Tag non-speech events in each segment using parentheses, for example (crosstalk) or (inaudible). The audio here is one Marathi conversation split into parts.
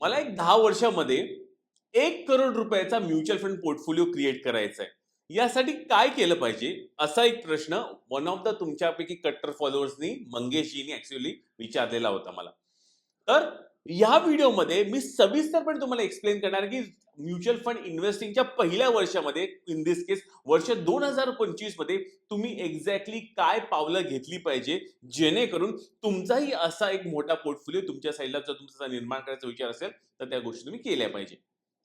मला एक दहा वर्षामध्ये एक करोड रुपयाचा म्युच्युअल फंड पोर्टफोलिओ क्रिएट करायचा आहे यासाठी काय केलं पाहिजे? असा एक प्रश्न वन ऑफ द तुमच्यापैकी कट्टर फॉलोअर्सनी मंगेशजीनी ऍक्च्युअली विचारलेला होता मला. तर या व्हिडिओमध्ये मी सविस्तरपणे तुम्हाला एक्सप्लेन करणार की म्युच्युअल फंड इन्व्हेस्टिंगच्या पहिल्या वर्षामध्ये इन दिस केस वर्ष दोन हजार पंचवीसमध्ये तुम्ही एक्झॅक्टली काय पावलं घेतली पाहिजे जेणेकरून तुमचाही असा एक मोठा पोर्टफोलिओ तुमच्या साईडला जर तुमचा निर्माण करायचा विचार असेल तर त्या गोष्टी तुम्ही केल्या पाहिजे.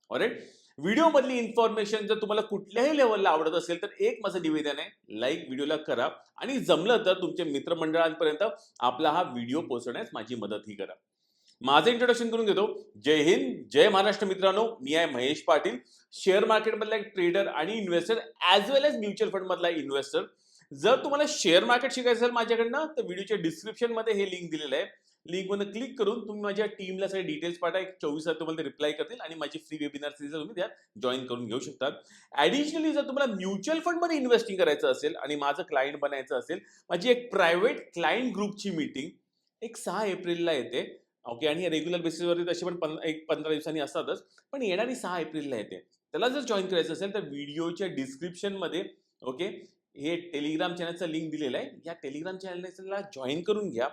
ऑरेट व्हिडिओ मधली इन्फॉर्मेशन जर तुम्हाला कुठल्याही लेवलला आवडत असेल तर एक माझं निवेदन आहे लाईक व्हिडिओला करा. आणि जमलं तर तुमच्या मित्रमंडळांपर्यंत आपला हा व्हिडिओ पोहोचवण्यास माझी मदतही करा. माझं इंट्रोडक्शन करून घेतो जय हिंद जय महाराष्ट्र मित्रांनो. मी आहे महेश पाटील शेअर मार्केटमधला एक ट्रेडर आणि investor as well as mutual fund मधला इन्व्हेस्टर जर तुम्हाला शेअर मार्केट शिकायचं असेल माझ्याकडनं तर व्हिडिओच्या डिस्क्रिप्शनमध्ये हे लिंक दिलेलं आहे. लिंकमध्ये क्लिक करून तुम्ही माझ्या टीमला सगळे डिटेल्स पाठवा. एक चोवीस तास तुम्हाला रिप्लाय करतील आणि माझी फ्री वेबिनार सिरीज तुम्ही त्यात जॉईन करून घेऊ शकतात. ऍडिशनली जर तुम्हाला म्युच्युअल फंडमध्ये इन्व्हेस्टिंग करायचं असेल आणि माझं क्लायंट बनायचं असेल माझी एक प्रायव्हेट क्लायंट ग्रुपची मीटिंग एक सहा एप्रिलला येते. ओके आणि रेग्युलर बेसिसवरती तशी पण पं- एक पंधरा दिवसांनी असतातच. पण येणारी सहा एप्रिलला येते. त्याला जर जॉईन करायचं असेल तर व्हिडिओच्या डिस्क्रिप्शनमध्ये ओके हे टेलिग्राम चॅनलचं लिंक दिलेलं आहे. या टेलिग्राम चॅनलला जॉईन करून घ्या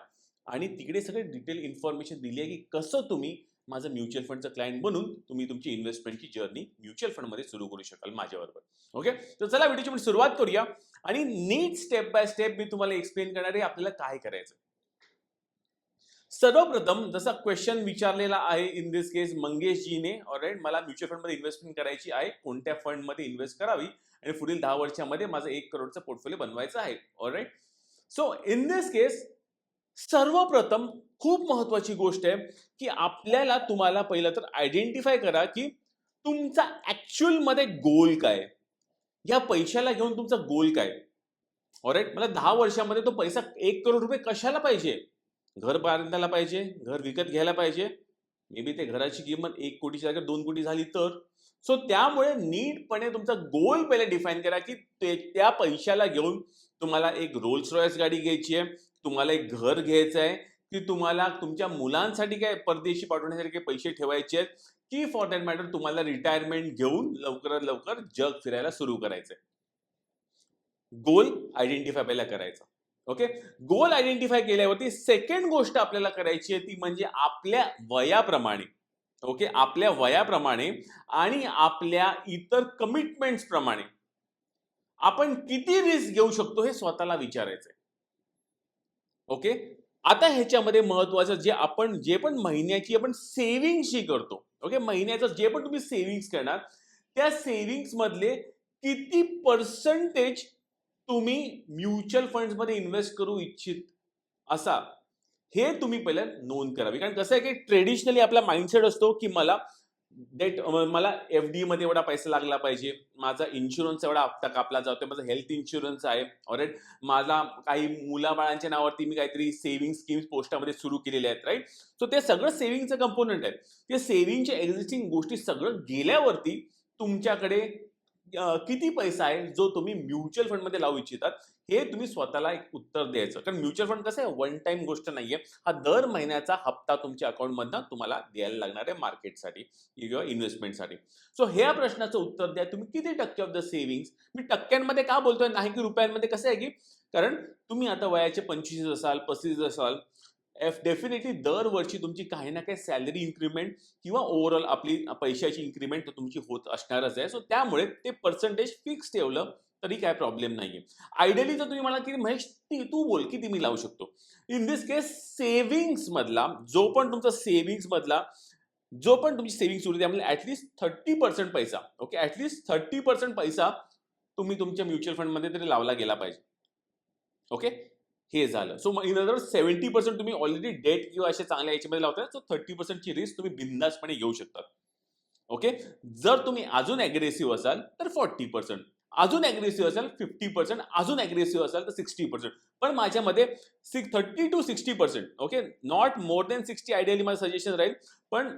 आणि तिकडे सगळे डिटेल इन्फॉर्मेशन दिली आहे की कसं तुम्ही माझं म्युच्युअल फंडचं क्लायंट बनून तुम्ही तुमची इन्व्हेस्टमेंटची जर्नी म्युच्युअल फंडमध्ये सुरू करू शकाल माझ्याबरोबर. ओके? तर चला व्हिडिओची पण सुरुवात करूया. आणि नीट स्टेप बाय स्टेप मी तुम्हाला एक्सप्लेन करणार आहे आपल्याला काय करायचं. सर्वप्रथम जसा क्वेश्चन विचारलेला आहे इन दिस केस मंगेशजीने ऑलराईट मला म्युच्युअल फंडमध्ये इन्व्हेस्टमेंट करायची आहे कोणत्या फंडमध्ये इन्व्हेस्ट करावी? आणि पुढील दहा वर्षामध्ये माझं एक करोडचं पोर्टफोलिओ बनवायचं आहे alright so in this case सर्वप्रथम खूप महत्वाची गोष्ट आहे की आपल्याला तुम्हाला पहिलं तर आयडेंटिफाय करा की तुमचा ऍक्च्युअलमध्ये गोल काय या पैशाला घेऊन तुमचा गोल काय ऑलराईट मला दहा वर्षामध्ये तो पैसा एक करोड रुपये कशाला पाहिजे? घर बांधायला पाहिजे घर विकत घ्यायला पाहिजे. मे बी ते घराची किंमत एक कोटीची जागा दोन कोटी झाली तर. सो त्यामुळे नीटपणे तुमचा गोल पहिले डिफाईन करा की ते त्या पैशाला घेऊन तुम्हाला एक रोल्स रॉयस गाडी घ्यायची आहे तुम्हाला एक घर घ्यायचं आहे की तुम्हाला तुमच्या मुलांसाठी काय परदेशी पाठवण्यासाठी काही पैसे ठेवायचे आहेत की फॉर दॅट मॅटर तुम्हाला रिटायरमेंट घेऊन लवकरात लवकर जग फिरायला सुरू करायचंय. गोल आयडेंटिफाय पहिला करायचा. ओके? गोल आयडेंटिफाय केल्यावरती सेकंड गोष्ट आपल्याला करायची आहे ती म्हणजे आपल्या वयाप्रमाणे. ओके? आपल्या वयाप्रमाणे आणि आपल्या इतर कमिटमेंट्स प्रमाणे. आपण किती रिस्क घेऊ शकतो हे स्वतःला विचारायचं आहे. ओके? आता ह्याच्यामध्ये महत्वाचं जे आपण जे पण महिन्याची आपण सेव्हिंगशी करतो. ओके? महिन्याचं जे पण तुम्ही सेव्हिंग्स करणार त्या सेव्हिंग्स मधले किती पर्सेंटेज तुम्ही म्युच्युअल फंड्समध्ये इन्व्हेस्ट करू इच्छित असा हे तुम्ही पहिल्या नोंद करावी. कारण कसं आहे की ट्रेडिशनली आपला माइंडसेट असतो की मला डेट मला एफ डी मध्ये एवढा पैसा लागला पाहिजे माझा इन्शुरन्स एवढा हप्ता कापला जातोय माझा हेल्थ इन्शुरन्स आहे. ऑरेट माझा काही मुलाबाळांच्या नावावरती मी काहीतरी सेव्हिंग स्कीम्स पोस्टामध्ये सुरू केलेले आहेत राईट सो ते सगळं सेव्हिंगचं कंपोनंट आहे. ते सेव्हिंगच्या एक्झिस्टिंग गोष्टी सगळं गेल्यावरती तुमच्याकडे किती पैसा आहे जो तुम्ही म्युच्युअल फंडमध्ये लावू इच्छितात हे तुम्ही स्वतःला एक उत्तर द्यायचं. कारण म्युच्युअल फंड कसं आहे वन टाइम गोष्ट नाहीये. हा दर महिन्याचा हप्ता तुमच्या अकाउंटमधनं तुम्हाला द्यायला लागणार आहे मार्केटसाठी किंवा इन्व्हेस्टमेंटसाठी सो ह्या प्रश्नाचं उत्तर द्या. तुम्ही किती टक्के ऑफ द सेव्हिंग्स मी टक्क्यांमध्ये का बोलतोय? नाही की रुपयांमध्ये? कसं आहे की? कारण तुम्ही आता वयाचे पंचवीस असाल पस्तीस असाल एफ डेफिनेटली दरवर्षी तुमची काही ना काही सॅलरी इन्क्रीमेंट किंवा ओव्हरऑल आपली पैशाची इन्क्रीमेंट तुमची होत असणारच आहे. सो त्यामुळे ते पर्सेंटेज फिक्स ठेवलं तरी काय प्रॉब्लेम नाहीये. आयडियली जर तुम्ही मला की महेश ती- तू बोल किती मी लावू शकतो? इन दिस केस सेव्हिंग्स मधला जो पण तुमचा सेव्हिंग्स मधला जो पण तुमची सेव्हिंग्स उरते त्यामध्ये ऍटलिस्ट थर्टी पर्सेंट पैसा okay at least thirty percent पैसा तुम्ही तुमच्या म्युच्युअल फंडमध्ये तरी लावला गेला पाहिजे ओके हे झालं. So in other seventy percent तुम्ही ऑलरेडी डेट किंवा अशा चांगल्या याच्यामध्ये लावताय सो थर्टी पर्सेंटची रिस्क तुम्ही बिंदासपणे घेऊ शकता. ओके जर तुम्ही अजून अग्रेसिव्ह असाल तर फॉर्टी पर्सेंट अजून अग्रेसिव्ह असेल फिफ्टी पर्सेंट अजून अग्रेसिव्ह असेल तर सिक्स्टी पर्सेंट पण माझ्यामध्ये six thirty to sixty percent okay not more than sixty ideally माझं सजेशन राहील. पण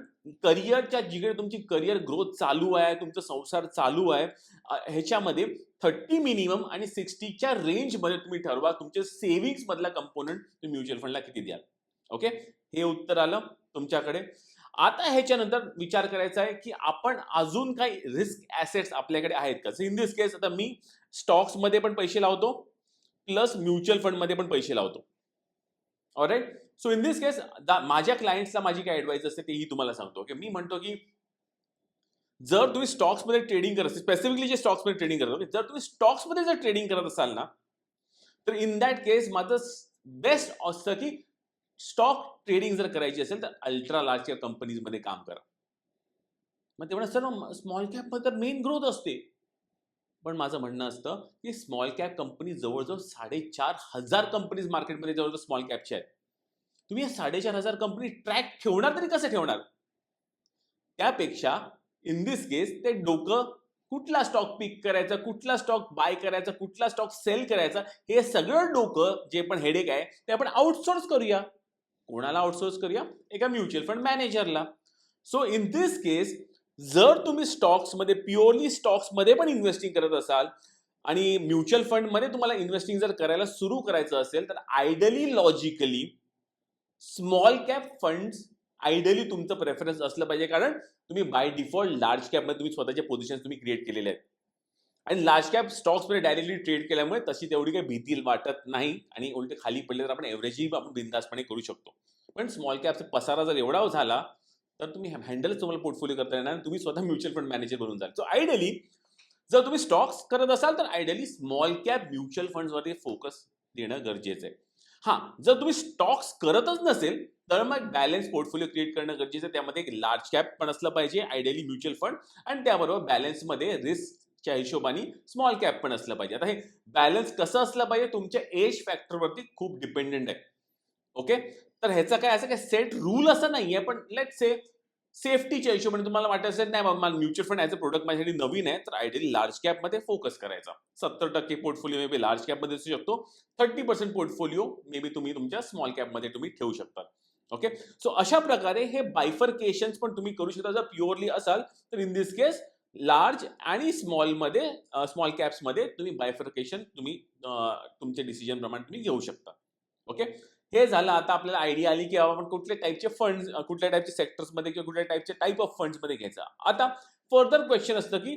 करिअरच्या जिकडे तुमची करिअर ग्रोथ चालू आहे तुमचा संसार चालू आहे ह्याच्यामध्ये थर्टी मिनिमम आणि सिक्स्टीच्या रेंजमध्ये तुम्ही ठरवा. तुमचे सेव्हिंग्समधला कंपोनंट तुम्ही म्युच्युअल फंडला किती द्याल? ओके हे उत्तर आलं तुमच्याकडे. आता ह्याच्यानंतर विचार करायचा आहे की आपण अजून काही रिस्क ऍसेट्स आपल्याकडे आहेत का? इन दिस केस आता मी स्टॉक्समध्ये पण पैसे लावतो प्लस म्युच्युअल फंडमध्ये पण पैसे लावतो. Alright so in this case माझ्या क्लायंट्सला माझी काय ॲडवाईस असते तेही तुम्हाला सांगतो. की मी म्हणतो की जर तुम्ही स्टॉक्समध्ये ट्रेडिंग करत स्पेसिफिकली जे स्टॉक्समध्ये ट्रेडिंग करत जर तुम्ही स्टॉक्समध्ये जर ट्रेडिंग करत असाल ना तर इन दॅट केस माझं बेस्ट असतं की स्टॉक ट्रेडिंग जर करायची असेल तर अल्ट्रा लार्ज कॅप कंपनीजमध्ये काम करा. मग तेवढं सर्व स्मॉल कॅपमध्ये तर मेन ग्रोथ असते. पण माझं म्हणणं असतं की स्मॉल कॅप कंपनी जवळजवळ साडेचार हजार कंपनीज मार्केटमध्ये जवळजवळ स्मॉल कॅपच्या आहेत. तुम्ही या साडेचार हजार कंपनी ट्रॅक ठेवणार तरी कसं ठेवणार? त्यापेक्षा इन दिस केस ते डोकं कुठला स्टॉक पिक करायचा कुठला स्टॉक बाय करायचा कुठला स्टॉक सेल करायचा हे सगळं डोकं जे पण हेडेक आहे ते आपण आउटसोर्स करूया. कोणाला आउटसोर्स करूया? एका म्युच्युअल फंड मॅनेजरला सो इन दिस केस जर तुम्ही स्टॉक्समध्ये प्युअरली स्टॉक्समध्ये पण इन्व्हेस्टिंग करत असाल आणि म्युच्युअल फंडमध्ये तुम्हाला इन्व्हेस्टिंग जर करायला सुरू करायचं असेल तर ideally logically small cap funds ideally तुमचं प्रेफरन्स असलं पाहिजे. कारण तुम्ही बाय डिफॉल्ट लार्ज कॅपमध्ये तुम्ही स्वतःचे पोझिशन तुम्ही क्रिएट केलेले आहेत. आणि लार्ज कॅप स्टॉक्समध्ये डायरेक्टली ट्रेड केल्यामुळे तशी तेवढी काही भीती वाटत नाही आणि उलटे खाली पडले तर आपण एव्हरेजही आपण बिंदासपणे करू शकतो. पण स्मॉल कॅपचा पसारा जर एवढा झाला तर तुम्ही हँडलच तुम्हाला पोर्टफोलिओ करता येणार तुम्ही स्वतः म्युच्युअल फंड मॅनेजर बनून जाल. सो आयडियली जर तुम्ही स्टॉक्स करत असाल तर आयडियली स्मॉल कॅप म्युच्युअल फंड्सवरती फोकस देणं गरजेचं आहे. हां जर तुम्ही स्टॉक्स करतच नसेल तर मग बॅलन्स पोर्टफोलिओ क्रिएट करणं गरजेचं आहे. त्यामध्ये एक लार्ज कॅप पण असलं पाहिजे आयडियली म्युच्युअल फंड आणि त्याबरोबर बॅलन्समध्ये च्या हिशोबाने स्मॉल कॅप पण असलं पाहिजे. आता हे बॅलन्स कसं असलं पाहिजे तुमच्या एज फॅक्टरवरती खूप डिपेंडेंट आहे. ओके तर ह्याचा काय असं काय सेट रूल असं नाहीये पण लेट से सेफ्टीच्या हिशोबाने तुम्हाला वाटत असेल नाही बाबा मला mutual fund as a product माझ्यासाठी नवीन आहे तर आयडियली लार्ज कॅपमध्ये फोकस करायचा. सत्तर टक्के पोर्टफोलिओ मे बी लार्ज कॅपमध्ये असू शकतो. Thirty percent portfolio may be तुम्ही तुमच्या स्मॉल कॅपमध्ये तुम्ही ठेवू शकता. ओके सो अशा प्रकारे हे बायफर्केशन पण तुम्ही करू शकता. जर प्युअरली असाल तर इन दिस केस लार्ज आणि स्मॉलमध्ये स्मॉल कॅप्समध्ये तुम्ही बायफर्केशन तुम्ही तुमच्या डिसिजन प्रमाणे तुम्ही घेऊ शकता. ओके हे झालं. आता आपल्याला आयडिया आली की आपण कुठल्या टाईपचे फंड कुठल्या टाईपचे सेक्टर्समध्ये किंवा कुठल्या टाईपचे टाईप ऑफ फंड्समध्ये घ्यायचा. आता फर्दर क्वेश्चन असतं की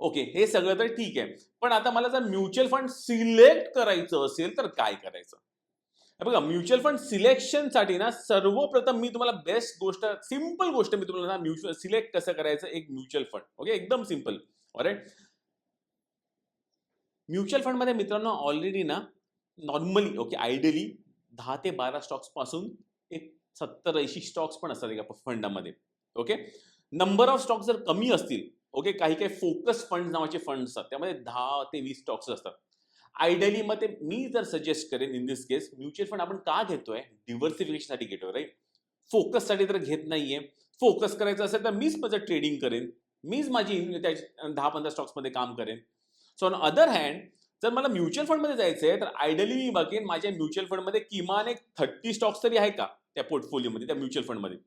ओके हे सगळं तर ठीक आहे. पण आता मला जर म्युच्युअल फंड सिलेक्ट करायचं असेल तर काय करायचं? बघा म्युच्युअल फंड सिलेक्शनसाठी ना सर्वप्रथम मी तुम्हाला बेस्ट गोष्ट सिंपल गोष्ट मी तुम्हाला म्युच्युअल सिलेक्ट कसं करायचं एक म्युच्युअल फंड ओके? एकदम सिंपल ऑरेट म्युच्युअल फंडमध्ये मित्रांनो ऑलरेडी ना नॉर्मली ओके आयडियली दहा ते बारा स्टॉक्सपासून एक सत्तर ऐंशी स्टॉक्स पण असतात एका फंडामध्ये ओके? नंबर ऑफ स्टॉक्स जर कमी असतील ओके काही काही फोकस फंड नावाचे फंड असतात त्यामध्ये दहा ते वीस स्टॉक्स असतात. आयडियली मग ते मी जर सजेस्ट करेन in this case mutual fund आपण का घेतोय? डिव्हर्सिफिकेशनसाठी घेतोय राईट फोकससाठी तर घेत नाहीये. फोकस करायचं असेल तर मीच माझं ट्रेडिंग करेन. मीच माझी दहा पंधरा स्टॉक्समध्ये काम करेन. सो ऑन अदर हँड जर मला म्युच्युअल फंडमध्ये जायचं आहे तर आयडियली मी बघेन माझ्या म्युच्युअल फंडमध्ये किमान एक थर्टी स्टॉक्स तरी आहे का? त्या पोर्टफोलिओमध्ये त्या म्युच्युअल फंडमध्ये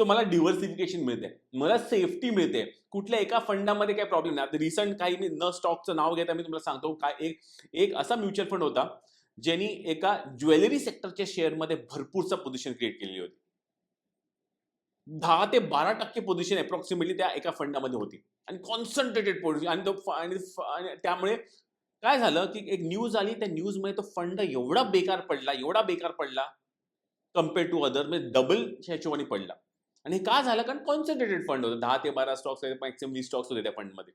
सो मला डिव्हर्सिफिकेशन मिळते. मला सेफ्टी मिळते. कुठल्या एका फंडामध्ये काय प्रॉब्लेम नाही. आता रिसंट काही मी न स्टॉकचं नाव घेता मी तुम्हाला सांगतो. काय एक एक असा म्युच्युअल फंड होता ज्यांनी एका ज्वेलरी सेक्टरच्या शेअरमध्ये भरपूरचा पोझिशन क्रिएट केलेली होती. दहा ते बारा टक्के पोझिशन अप्रॉक्सिमेटली त्या एका फंडामध्ये होती. आणि कॉन्सन्ट्रेटेड पोझिशन आणि तो आणि त्यामुळे काय झालं की एक न्यूज आली. त्या न्यूजमध्ये तो फंड एवढा बेकार पडला एवढा बेकार पडला कंपेअर टू अदर म्हणजे डबल ह्याच्यावानी पडला. आणि हे का झालं? कारण कॉन्सन्ट्रेटेड फंड होतं. दहा ते बारा स्टॉक्स मॅक्सिमम वीस स्टॉक्स होते त्या फंडमध्ये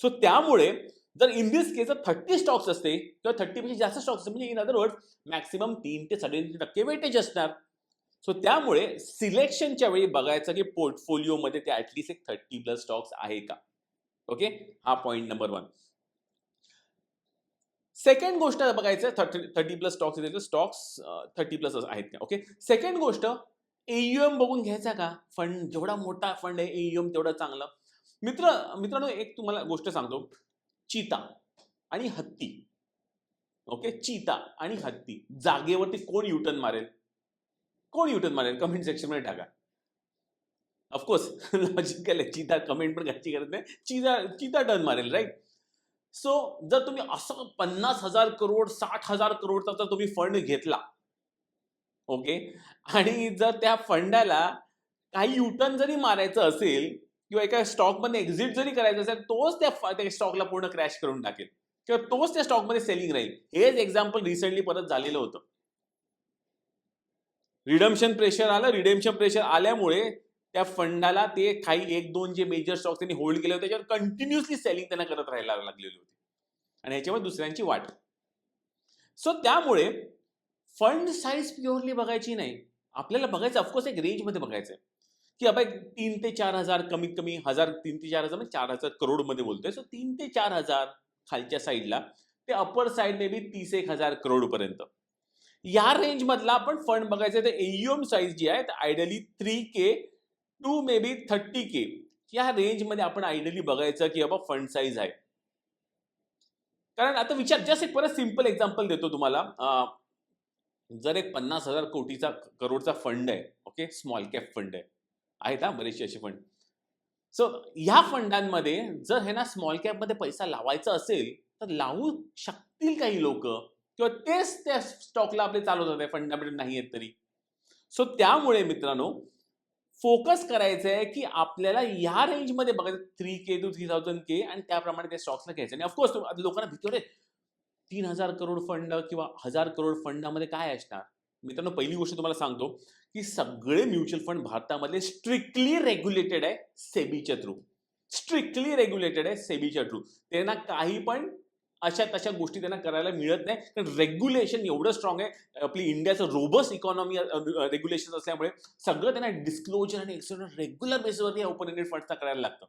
सो त्यामुळे जर in this case thirty stocks असते किंवा थर्टीपेक्षा जास्त स्टॉक्स म्हणजे इन अदर वर्ड मॅक्सिमम तीन ते साडेतीन टक्के वेटेज असणार. सो त्यामुळे सिलेक्शनच्या वेळी बघायचं की पोर्टफोलिओमध्ये ते ऍटलिस्ट एक थर्टी प्लस स्टॉक्स आहे का? ओके हा पॉईंट नंबर वन सेकंड गोष्ट बघायचं thirty thirty plus stocks stocks thirty plus आहेत का ओके सेकंड गोष्ट एईएम बघून घ्यायचा का? फंड जेवढा मोठा फंड आहे एयुएम तेवढा चांगला. मित्र मित्रांनो एक तुम्हाला गोष्ट सांगतो. चिता आणि हत्ती. ओके? चिता आणि हत्ती. जागेवरती कोण युटर्न मारेल? कोण युटर्न मारेल? कमेंट सेक्शनमध्ये टाका. ऑफकोर्स लॉजिकल (laughs) आहे. चिता कमेंट पण घ्यायची गरज नाही. चिता चिता टर्न मारेल राईट सो जर तुम्ही असं पन्नास हजार करोड साठ हजार करोडचा जर तुम्ही फंड घेतला ओके? आणि जर त्या फंडाला काही युटर्न जरी मारायचं असेल किंवा एका स्टॉकमध्ये एक्झिट जरी करायचं असेल तोच त्या स्टॉकला पूर्ण क्रॅश करून टाकेल. किंवा तोच त्या स्टॉकमध्ये सेलिंग राहील. हेच एक्झाम्पल रिसेंटली परत झालेलं होतं. रिडम्शन प्रेशर आलं. रिडेम्शन प्रेशर आल्यामुळे त्या फंडाला ते काही एक दोन जे मेजर स्टॉक त्यांनी होल्ड केले होते त्याच्यावर कंटिन्युअसली सेलिंग त्यांना करत राहायला लागलेली होती. आणि ह्याच्यामुळे दुसऱ्यांची वाट. सो त्यामुळे फंड साईज प्युअरली बघायची नाही. आपल्याला बघायचं ऑफकोर्स एक रेंजमध्ये बघायचं आहे की आपण एक तीन ते चार हजार कमीत कमी हजार तीन ते चार हजार म्हणजे चार हजार करोडमध्ये बोलतोय. सो तीन ते चार हजार खालच्या साईडला ते अपर साईड मे बी तीस एक हजार करोडपर्यंत. या रेंज मधला आपण फंड बघायचं तर एयुएम साईज जी आहे ideally three K to may be thirty K या रेंजमध्ये आपण आयडियली बघायचं की बाबा फंड साईज आहे. कारण आता विचार जस्ट एक परत सिंपल एक्झाम्पल देतो तुम्हाला. जर एक पन्नास हजार कोटीचा करोडचा फंड आहे ओके स्मॉल कॅप फंड आहे. आहेत हा बरेचसे असे फंड सो ह्या फंडांमध्ये जर हे ना स्मॉल कॅपमध्ये पैसा लावायचा असेल तर लावू शकतील काही लोक. किंवा तेच त्या स्टॉकला आपले चालवतात फंडामेंटल नाही आहेत तरी. सो त्यामुळे मित्रांनो फोकस करायचं आहे की आपल्याला या रेंजमध्ये बघायचं three K to three thousand K आणि त्याप्रमाणे त्या स्टॉक्सला घ्यायचं. आणि ऑफकोर्स लोकांना भीती होते तीन हजार करोड फंड किंवा हजार करोड फंडामध्ये काय असणार? मित्रांनो पहिली गोष्ट तुम्हाला सांगतो की सगळे म्युच्युअल फंड भारतामध्ये स्ट्रिक्टली रेग्युलेटेड आहे सेबीच्या थ्रू. स्ट्रिक्टली रेग्युलेटेड आहे सेबीच्या थ्रू. त्यांना काही पण अशा तशा गोष्टी त्यांना करायला मिळत नाही. कारण रेग्युलेशन एवढं स्ट्रॉंग आहे आपली इंडियाचं रोबस इकॉनॉमी रेग्युलेशन असल्यामुळे सगळं त्यांना डिस्क्लोजर आणि एक्सटर्नल रेग्युलर बेसिसवरती ओपन एंडेड फंड करायला लागतं.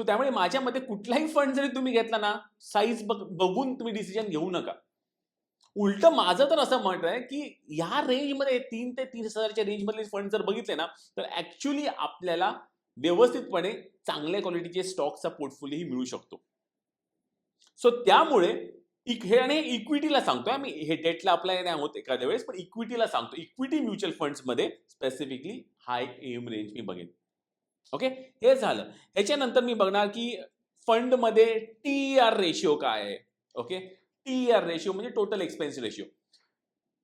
सो त्यामुळे माझ्या मते कुठलाही फंड जरी तुम्ही घेतला ना साईज बघून तुम्ही डिसिजन घेऊ नका. उलट माझं तर असं म्हणत आहे की ह्या रेंजमध्ये तीन ते तीन हजारच्या रेंजमधले फंड जर बघितले ना तर ऍक्च्युली आपल्याला व्यवस्थितपणे चांगल्या क्वालिटीचे स्टॉकचा पोर्टफोलिओही मिळू शकतो. सो त्यामुळे इक- हे आणि इक्विटीला सांगतोय मी हे डेटला अप्लाय नाही होत एखाद्या वेळेस पण इक्विटीला सांगतो. इक्विटी म्युच्युअल फंड्समध्ये स्पेसिफिकली हाय एम रेंज मी बघेन. ओके? हे झालं. ह्याच्यानंतर मी बघणार की फंडमध्ये टी आर रेशिओ काय आहे? ओके? टी आर रेशिओ म्हणजे टोटल एक्सपेन्स रेशिओ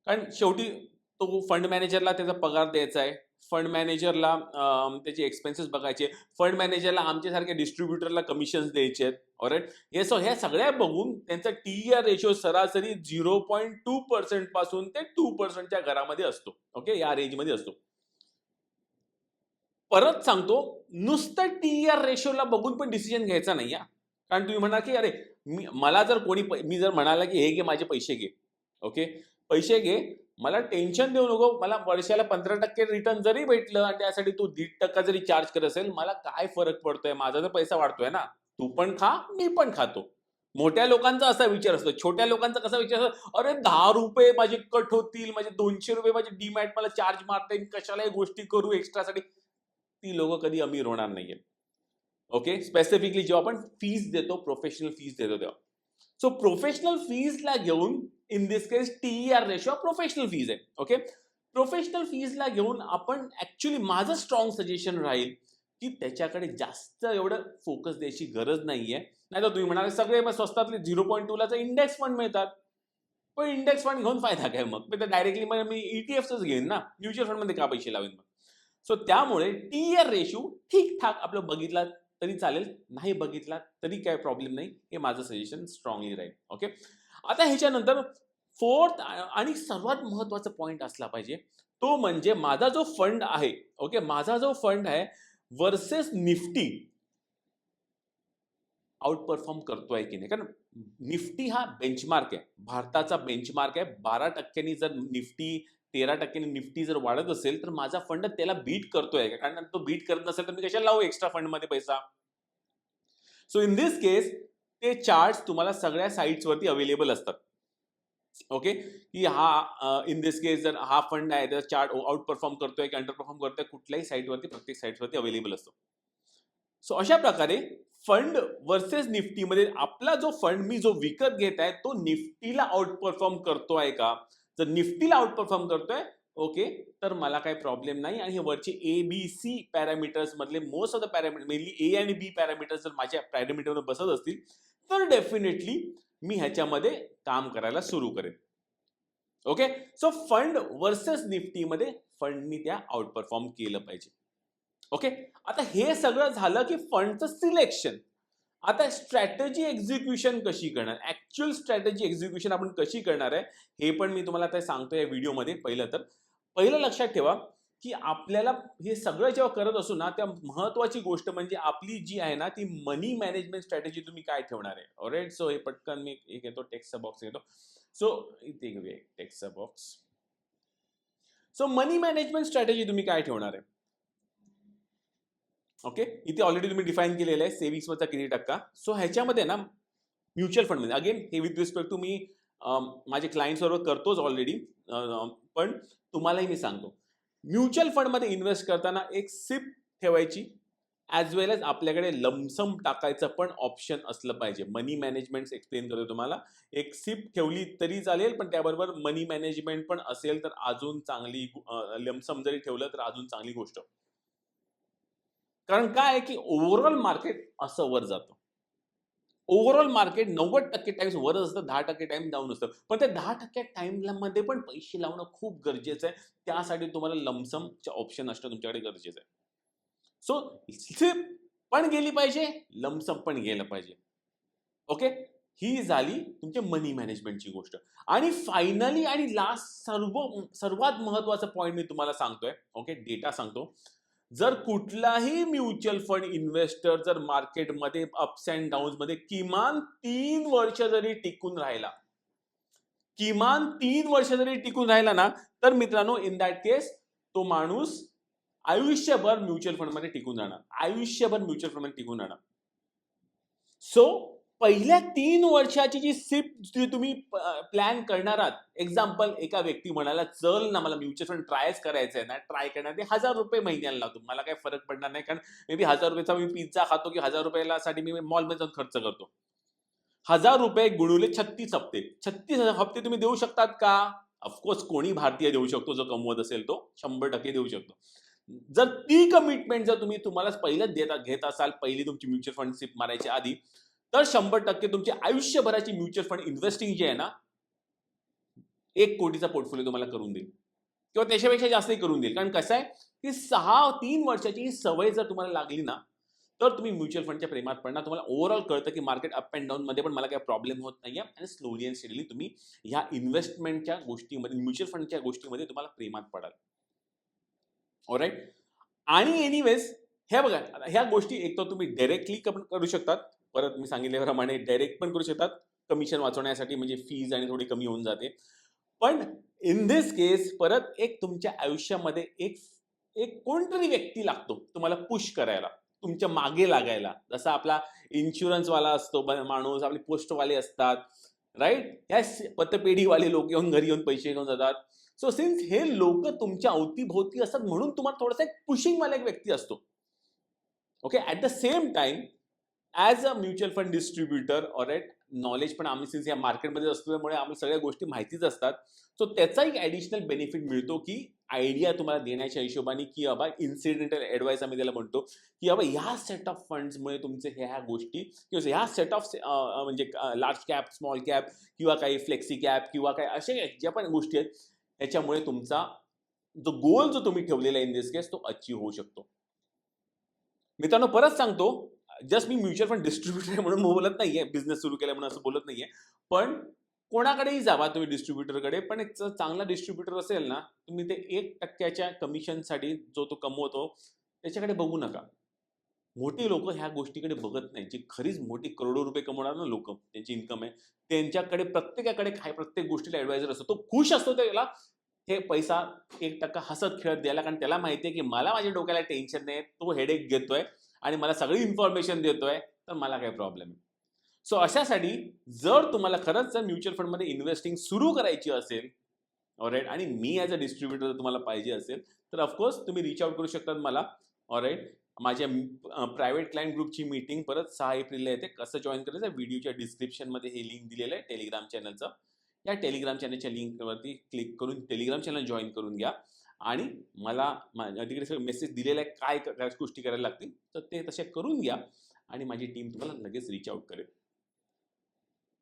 कारण शेवटी तो फंड मॅनेजरला त्याचा पगार द्यायचा आहे. फंड मॅनेजरला त्याचे एक्सपेन्सेस बघायचे फंड मॅनेजरला आमच्यासारख्या डिस्ट्रीब्युटरला कमिशन्स द्यायचे आहेत. ऑरेट हे सो ह्या सगळ्या बघून त्यांचा टी आर रेशिओ सरासरी झिरो पॉईंट टू पर्सेंटपासून ते टू पर्सेंटच्या घरामध्ये असतो. ओके? या रेंजमध्ये असतो. परत सांगतो नुसतं टी आर रेशोला बघून पण डिसिजन घ्यायचा नाही कारण तुम्ही म्हणा की अरे मी मला जर कोणी मी जर म्हणाला की हे घे माझे पैसे घे. ओके? पैसे घे मला टेन्शन देऊ नको मला वर्षाला पंधरा टक्के रिटर्न जरी भेटलं आणि त्यासाठी तू दीड टक्का जरी चार्ज करत असेल मला काय फरक पडतोय? माझा तर पैसा वाढतोय ना. तू पण खा मी पण खातो. मोठ्या लोकांचा असा विचार असतो. छोट्या लोकांचा कसा विचार असतो? अरे दहा रुपये माझे कट होतील माझे दोनशे रुपये माझे डीमॅट मला चार्ज मारता येईल कशाला गोष्टी करू एक्स्ट्रासाठी ती लोक कधी अमीर होणार नाहीये. ओके स्पेसिफिकली जेव्हा आपण फीज देतो प्रोफेशनल फीज देतो तेव्हा. सो प्रोफेशनल फीजला घेऊन in this case T R ratio professional fees आहे. ओके प्रोफेशनल फीजला घेऊन आपण ऍक्च्युली माझं स्ट्रॉंग सजेशन राहील की त्याच्याकडे जास्त एवढं फोकस द्यायची गरज नाहीये. नाही तर तुम्ही म्हणाले सगळे मग स्वस्तातले झिरो पॉईंट टूला इंडेक्स फंड मिळतात. पण इंडेक्स फंड घेऊन फायदा काय मग? मी तर डायरेक्टली मग मी ईटीएफच घेईन ना? म्युच्युअल फंडमध्ये का पैसे लावेन मग? सो त्यामुळे टी आर रेशो ठीकठाक आपलं बघितला तरी चालेल. नाही बघितला तरी काय प्रॉब्लेम नाही. हे माझं सजेशन स्ट्रॉंगली राहील ओके आता ह्याच्यानंतर फोर्थ आणि सर्वात महत्त्वाचा पॉईंट असला पाहिजे. तो म्हणजे माझा जो फंड आहे ओके माझा जो फंड आहे वर्सेस निफ्टी. आउट परफॉर्म करतोय की नाही? कारण निफ्टी हा बेंचमार्क आहे. भारताचा बेंचमार्क आहे. बारा टक्क्यांनी जर निफ्टी तेरा टक्क्यांनी निफ्टी जर वाढत असेल तर माझा फंड त्याला बीट करतोय. का कारण तो बीट करत नसेल तर मी कशाला लावू एक्स्ट्रा फंडमध्ये पैसा? सो इन दिस केस ते चार्ट तुम्हाला सगळ्या साईट्स वरती अवेलेबल असतात. ओके की हा इन दिस केस जर हा फंड आहे तर चार्ट आउट परफॉर्म करतोय की अंडर परफॉर्म करतोय कुठल्याही साईटवरती प्रत्येक साईटवरती अवेलेबल असतो. सो अशा प्रकारे फंड वर्सेस निफ्टीमध्ये आपला जो फंड मी जो विकत घेत आहे तो निफ्टीला आउट परफॉर्म करतोय का? जर निफ्टीला आउट परफॉर्म करतोय ओके तर मला काही प्रॉब्लेम नाही. आणि हे वरचे ए बी सी पॅरामीटर्स मधले most of the parameter mainly A आणि बी पॅरामीटर्स जर माझ्या पॅरामीटरवर बसत असतील तर डेफिनेटली मी ह्याच्यामध्ये काम करायला सुरू करेन. ओके सो फंड वर्सेस निफ्टीमध्ये फंडनी त्या आउट परफॉर्म केलं पाहिजे. ओके आता हे सगळं झालं की फंडचं सिलेक्शन आता स्ट्रॅटेजी एक्झिक्युशन कशी करणार? ऍक्च्युअल स्ट्रॅटजी एक्झिक्युशन आपण कशी करणार आहे हे पण मी तुम्हाला आता सांगतो या व्हिडिओमध्ये पहिलं तर. पहिलं लक्षात ठेवा की आपल्याला हे सगळं जेव्हा करत असू ना त्या महत्वाची गोष्ट म्हणजे आपली जी आहे ना ती मनी मॅनेजमेंट स्ट्रॅटेजी तुम्ही काय ठेवणार आहे? ऑरेट सो हे पटकन मी एक घेतो टेक्स्टचा बॉक्स घेतो. सो इथे घेऊया टेक्स्टचा box so money management strategy तुम्ही काय ठेवणार आहे? ओके इथे ऑलरेडी तुम्ही डिफाईन केलेलं आहे सेव्हिंग्सवरचा किती टक्का. सो ह्याच्यामध्ये ना म्युच्युअल फंडमध्ये अगेन हे विथ रिस्पेक्ट टू मी माझे क्लायंट्सबरोबर बरोबर करतोच ऑलरेडी पण तुम्हालाही मी सांगतो. म्युच्युअल फंडमध्ये इन्व्हेस्ट करताना एक सिप ठेवायची ॲज वेल एज आपल्याकडे लमसम टाकायचं पण ऑप्शन असलं पाहिजे. मनी मॅनेजमेंट एक्सप्लेन करतो तुम्हाला. एक सिप ठेवली तरी चालेल पण त्याबरोबर मनी मॅनेजमेंट पण असेल तर अजून चांगली लमसम जरी ठेवलं तर अजून चांगली गोष्ट. कारण काय आहे की ओव्हरऑल मार्केट असं वर जातं. ओव्हरऑल मार्केट नव्वद टक्के टाइम्स वरच असतं दहा टक्के टाइम डाऊन असतं. पण त्या दहा टक्के टाइममध्ये पण पैसे लावणं खूप गरजेचं आहे. त्यासाठी तुम्हाला लमसमचे ऑप्शन असणं तुमच्याकडे गरजेचं आहे. सो स्लिप पण गेली पाहिजे लमसम पण गेलं पाहिजे. ओके ही झाली तुमच्या मनी मॅनेजमेंटची गोष्ट. आणि फायनली आणि लास्ट सर्व सर्वात महत्त्वाचा पॉईंट मी तुम्हाला सांगतोय. ओके डेटा सांगतो. जर कुठलाही म्युच्युअल फंड इन्व्हेस्टर जर मार्केटमध्ये अप्स अँड डाऊन्समध्ये किमान तीन वर्ष जरी टिकून राहिला किमान तीन वर्ष जरी टिकून राहिला ना तर मित्रांनो इन दॅट केस तो माणूस आयुष्यभर म्युच्युअल फंडमध्ये टिकून राहणार आयुष्यभर म्युच्युअल फंडमध्ये टिकून राहणार सो पहिल्या तीन वर्षाची जी सिप जी तुम्ही प्लॅन करणार आहात एक्झाम्पल एका व्यक्ती म्हणाला चल ना मला म्युच्युअल फंड ट्रायच करायचं आहे ना ट्राय करणार. ते हजार रुपये महिन्याला लावतो. मला काही फरक पडणार नाही कारण मे बी हजार रुपयाचा मी पिझ्झा खातो की हजार रुपयाला साठी मी मॉलमध्ये जाऊन खर्च करतो. हजार रुपये गुणवले छत्तीस हप्ते. छत्तीस हप्ते तुम्ही देऊ शकतात का? ऑफकोर्स कोणी भारतीय देऊ शकतो जो कमवत असेल तो शंभर टक्के देऊ शकतो. जर ती कमिटमेंट जर तुम्ही तुम्हाला पहिलेच देता घेत असाल पहिली तुमची म्युच्युअल फंड सिप मारायच्या आधी तर शंभर टक्के तुमची आयुष्यभराची म्युच्युअल फंड इन्व्हेस्टिंग जी आहे ना एक कोटीचा पोर्टफोलिओ तुम्हाला करून देईल. किंवा त्याच्यापेक्षा जास्तही करून देईल. कारण कसं आहे की सहा तीन वर्षाची ही सवय जर तुम्हाला लागली ना तर तुम्ही म्युच्युअल फंडच्या प्रेमात पडणार. तुम्हाला ओव्हरऑल कळतं की मार्केट अप अँड डाऊन मध्ये पण मला काही प्रॉब्लेम होत नाहीये आणि स्लोली अँड स्टेडली तुम्ही ह्या इन्व्हेस्टमेंटच्या गोष्टीमध्ये म्युच्युअल फंडच्या गोष्टीमध्ये तुम्हाला प्रेमात पडाल. ऑराईट आणि एनिवेज हे बघा ह्या गोष्टी एक तर तुम्ही डायरेक्टली करू शकतात. परत मी सांगितल्याप्रमाणे डायरेक्ट पण करू शकतात. कमिशन वाचवण्यासाठी म्हणजे फीज आणि थोडी कमी होऊन जाते. पण इन दिस केस परत एक तुमच्या आयुष्यामध्ये एक एक कोणतरी व्यक्ती लागतो तुम्हाला पुश करायला तुमच्या मागे लागायला. जसा आपला इन्शुरन्सवाला असतो माणूस आपले पोस्टवाले असतात राईट ह्या पतपेढीवाले लोक येऊन घरी येऊन पैसे घेऊन जातात. सो सिन्स हे लोक तुमच्या अवतीभोवती असतात म्हणून तुम्हाला थोडासा एक पुशिंगवाला एक व्यक्ती असतो. Okay at the same time as a mutual fund distributor or at knowledge पण आम्ही सिन्स या मार्केटमध्ये असल्यामुळे आम्हाला सगळ्या गोष्टी माहितीच असतात. सो त्याचा एक ॲडिशनल बेनिफिट मिळतो की आयडिया तुम्हाला देण्याच्या हिशोबाने की बाबा इन्सिडेंटल ॲडवाईस आम्ही त्याला म्हणतो की बाबा ह्या सेट ऑफ फंड्समुळे तुमचे ह्या ह्या गोष्टी किंवा ह्या सेट ऑफ म्हणजे लार्ज कॅप स्मॉल कॅप किंवा काही फ्लेक्सी कॅप किंवा काही असे ज्या पण गोष्टी आहेत त्याच्यामुळे तुमचा जो गोल जो तुम्ही ठेवलेला इन दिस केस तो अचीव होऊ शकतो. मित्रांनो परत सांगतो जस्ट मी म्युच्युअल फंड डिस्ट्रीब्युटर आहे म्हणून बोलत नाहीये. बिझनेस सुरू केला म्हणून असं बोलत नाहीये. पण कोणाकडेही जावा तुम्ही डिस्ट्रीब्युटरकडे. पण एक चांगला डिस्ट्रीब्युटर असेल ना तुम्ही ते एक टक्क्याच्या कमिशनसाठी जो तो कमवतो त्याच्याकडे बघू नका. मोठी लोक ह्या गोष्टीकडे बघत नाही जी खरीच मोठी करोडो रुपये कमवणार ना लोक त्यांची इन्कम आहे त्यांच्याकडे प्रत्येकाकडे काय प्रत्येक गोष्टीला ऍडवायझर असतो. तो खुश असतो त्याला हे पैसा एक टक्का हसत खेळत द्यायला कारण त्याला माहिती आहे की मला माझ्या डोक्याला टेन्शन नाही तो हेडेक घेतोय. आणि मला सगळी इन्फॉर्मेशन देतोय तर मला काही प्रॉब्लेम आहे सो अशासाठी जर तुम्हाला खरंच जर म्युच्युअल फंडमध्ये इन्व्हेस्टिंग सुरू करायची असेल ऑलराईट आणि मी ॲज अ डिस्ट्रीब्युटर तुम्हाला पाहिजे असेल तर ऑफकोर्स तुम्ही रिच आउट करू शकतात मला ऑलराईट माझ्या प्रायव्हेट क्लायंट ग्रुपची मीटिंग परत सहा एप्रिलला येते. कसं जॉईन करायचं व्हिडिओच्या डिस्क्रिप्शनमध्ये हे लिंक दिलेलं आहे टेलिग्राम चॅनलचं या टेलिग्राम चॅनलच्या लिंकवरती क्लिक करून टेलिग्राम चॅनल जॉईन करून घ्या. आणि मला माझ्या तिकडे मेसेज दिलेला आहे काय काय गोष्टी करायला लागतील तर ते तसे करून घ्या आणि माझी टीम तुम्हाला लगेच रिच आउट करेल.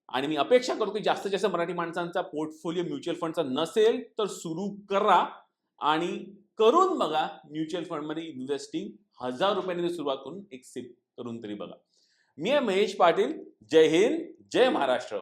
आणि मी अपेक्षा करतो की जास्तीत जास्त मराठी माणसांचा पोर्टफोलिओ म्युच्युअल फंडचा नसेल तर सुरू करा आणि करून बघा म्युच्युअल फंडमध्ये इन्व्हेस्टिंग हजार रुपयांनी सुरुवात करून एक सिप करून तरी बघा. मी आहे महेश पाटील. जय हिंद जय महाराष्ट्र.